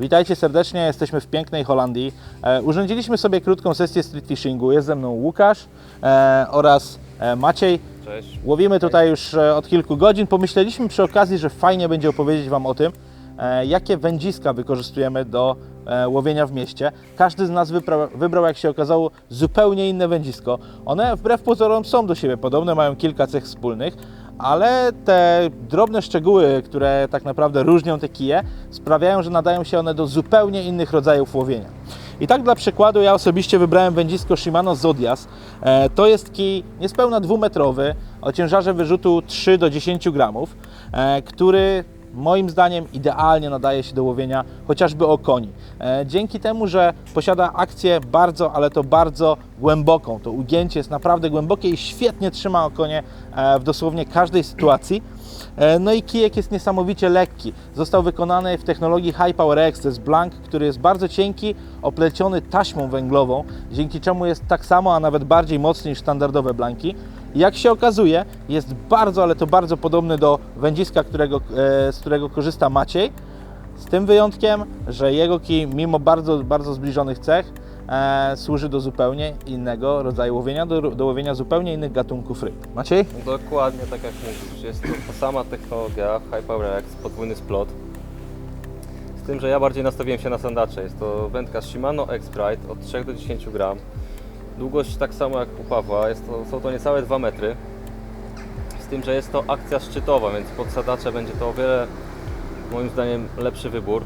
Witajcie serdecznie, jesteśmy w pięknej Holandii. E, urządziliśmy sobie krótką sesję street fishingu. Jest ze mną Łukasz e, oraz e, Maciej. Cześć. Łowimy tutaj już od kilku godzin. Pomyśleliśmy przy okazji, że fajnie będzie opowiedzieć Wam o tym, jakie wędziska wykorzystujemy do łowienia w mieście. Każdy z nas wybrał, jak się okazało, zupełnie inne wędzisko. One wbrew pozorom są do siebie podobne, mają kilka cech wspólnych, ale te drobne szczegóły, które tak naprawdę różnią te kije, sprawiają, że nadają się one do zupełnie innych rodzajów łowienia. I tak dla przykładu ja osobiście wybrałem wędzisko Shimano Zodias. E, To jest kij niespełna dwumetrowy o ciężarze wyrzutu 3 do 10 gramów, e, który moim zdaniem idealnie nadaje się do łowienia chociażby o koni. E, Dzięki temu, że posiada akcję bardzo, ale to bardzo głęboką. To ugięcie jest naprawdę głębokie i świetnie trzyma okonie e, w dosłownie każdej sytuacji. E, No i kijek jest niesamowicie lekki. Został wykonany w technologii High Power X, to jest blank, który jest bardzo cienki, opleciony taśmą węglową, dzięki czemu jest tak samo, a nawet bardziej mocny niż standardowe blanki. Jak się okazuje, jest bardzo, ale to bardzo podobny do wędziska, którego, e, z którego korzysta Maciej. Z tym wyjątkiem, że jego kij, mimo bardzo, bardzo zbliżonych cech, e, służy do zupełnie innego rodzaju łowienia, do, do łowienia zupełnie innych gatunków ryb. Maciej? Dokładnie tak jak mówisz, jest to ta sama technologia High Power X, podwójny splot. Z tym, że ja bardziej nastawiłem się na sandacze. Jest to wędka Shimano X-Pride od 3 do 10 gram. Długość tak samo jak u Pawła, jest to, są to niecałe 2 metry. Z tym, że jest to akcja szczytowa, więc pod sadacze będzie to o wiele moim zdaniem lepszy wybór.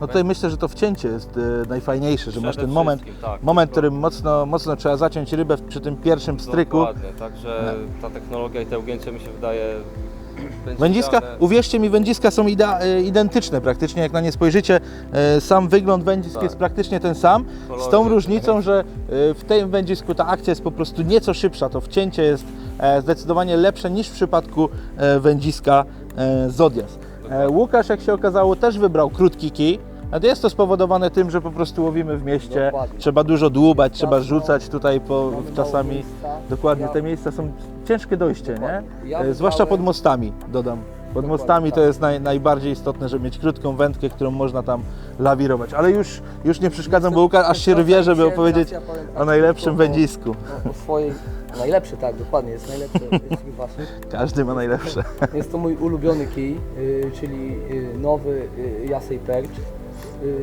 No tutaj myślę, że to wcięcie jest e, najfajniejsze, że masz Przede ten moment, wszystkim, tak, moment, w to- którym mocno, mocno trzeba zaciąć rybę przy tym pierwszym stryku. Dokładnie, także ta technologia i te ugięcie mi się wydaje Wędziska, uwierzcie mi, wędziska są e, identyczne praktycznie, jak na nie spojrzycie. e, Sam wygląd wędzisk Tak. jest praktycznie ten sam, z tą różnicą, że e, w tym wędzisku ta akcja jest po prostu nieco szybsza, to wcięcie jest zdecydowanie lepsze niż w przypadku wędziska Zodias. Łukasz, jak się okazało, też wybrał krótki kij. A Jest to spowodowane tym, że po prostu łowimy w mieście, Dokładnie. trzeba dużo dłubać, trzeba rzucać tutaj po, czasami. miejsca. Dokładnie, te miejsca są ciężkie dojście, nie? Ja E, Zwłaszcza pod mostami, dodam. Pod mostami to tak. jest naj, najbardziej istotne, żeby mieć krótką wędkę, którą można tam lawirować. Ale już, już nie przeszkadzam, bo Łukasz aż się rwie, żeby opowiedzieć o najlepszym wędzisku. O, o swojej, najlepszy tak, dokładnie, jest najlepszy. Każdy ma najlepsze. Jest to mój ulubiony kij, y, czyli y, nowy y, Jasej Perch, y,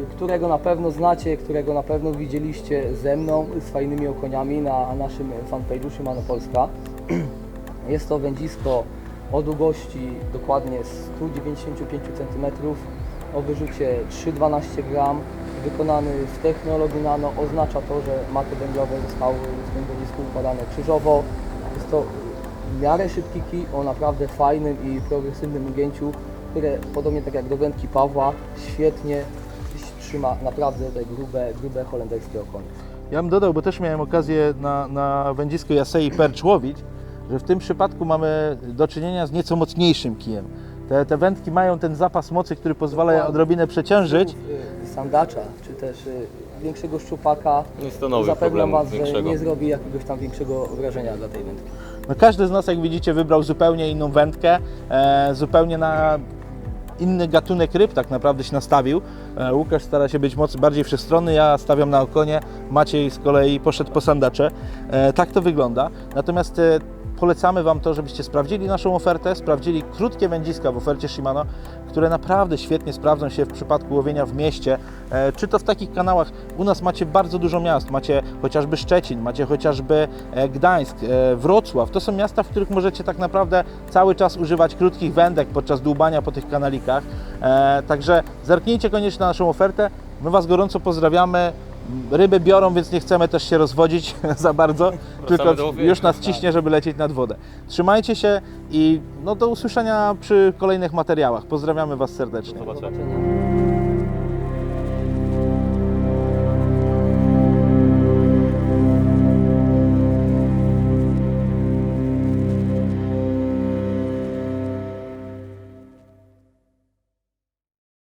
którego na pewno znacie, którego na pewno widzieliście ze mną, z fajnymi okoniami na naszym fanpage'u Shimano Polska. Jest to wędzisko o długości dokładnie 195 cm, o wyrzucie 3,12 gram, wykonany w technologii nano. Oznacza to, że maty węglowe zostały w tym wędzisku układane krzyżowo. Jest to w miarę szybki kij o naprawdę fajnym i progresywnym ugięciu, które podobnie tak jak do wędki Pawła świetnie trzyma naprawdę te grube, grube holenderskie okonie. Ja bym dodał, bo też miałem okazję na, na wędzisku Jasei Percz łowić, że w tym przypadku mamy do czynienia z nieco mocniejszym kijem. Te, te wędki mają ten zapas mocy, który pozwala je Dokładnie. odrobinę przeciążyć. Y, Sandacza, czy też y, większego szczupaka, Nie stanowi zapewniam Was, że większego. nie zrobi jakiegoś tam większego wrażenia dla tej wędki. No każdy z nas, jak widzicie, wybrał zupełnie inną wędkę, e, zupełnie na inny gatunek ryb tak naprawdę się nastawił. E, Łukasz stara się być moc, bardziej wszechstronny, ja stawiam na okonie, Maciej z kolei poszedł po sandacze. E, tak to wygląda. Natomiast e, polecamy Wam to, żebyście sprawdzili naszą ofertę, sprawdzili krótkie wędziska w ofercie Shimano, które naprawdę świetnie sprawdzą się w przypadku łowienia w mieście, e, czy to w takich kanałach. U nas macie bardzo dużo miast, macie chociażby Szczecin, macie chociażby e, Gdańsk, e, Wrocław. To są miasta, w których możecie tak naprawdę cały czas używać krótkich wędek podczas dłubania po tych kanalikach. Także zerknijcie koniecznie na naszą ofertę. My Was gorąco pozdrawiamy. Ryby biorą, więc nie chcemy też się rozwodzić za bardzo, tylko już nas ciśnie, żeby lecieć nad wodę. Trzymajcie się i no, do usłyszenia przy kolejnych materiałach. Pozdrawiamy Was serdecznie. Do zobaczenia.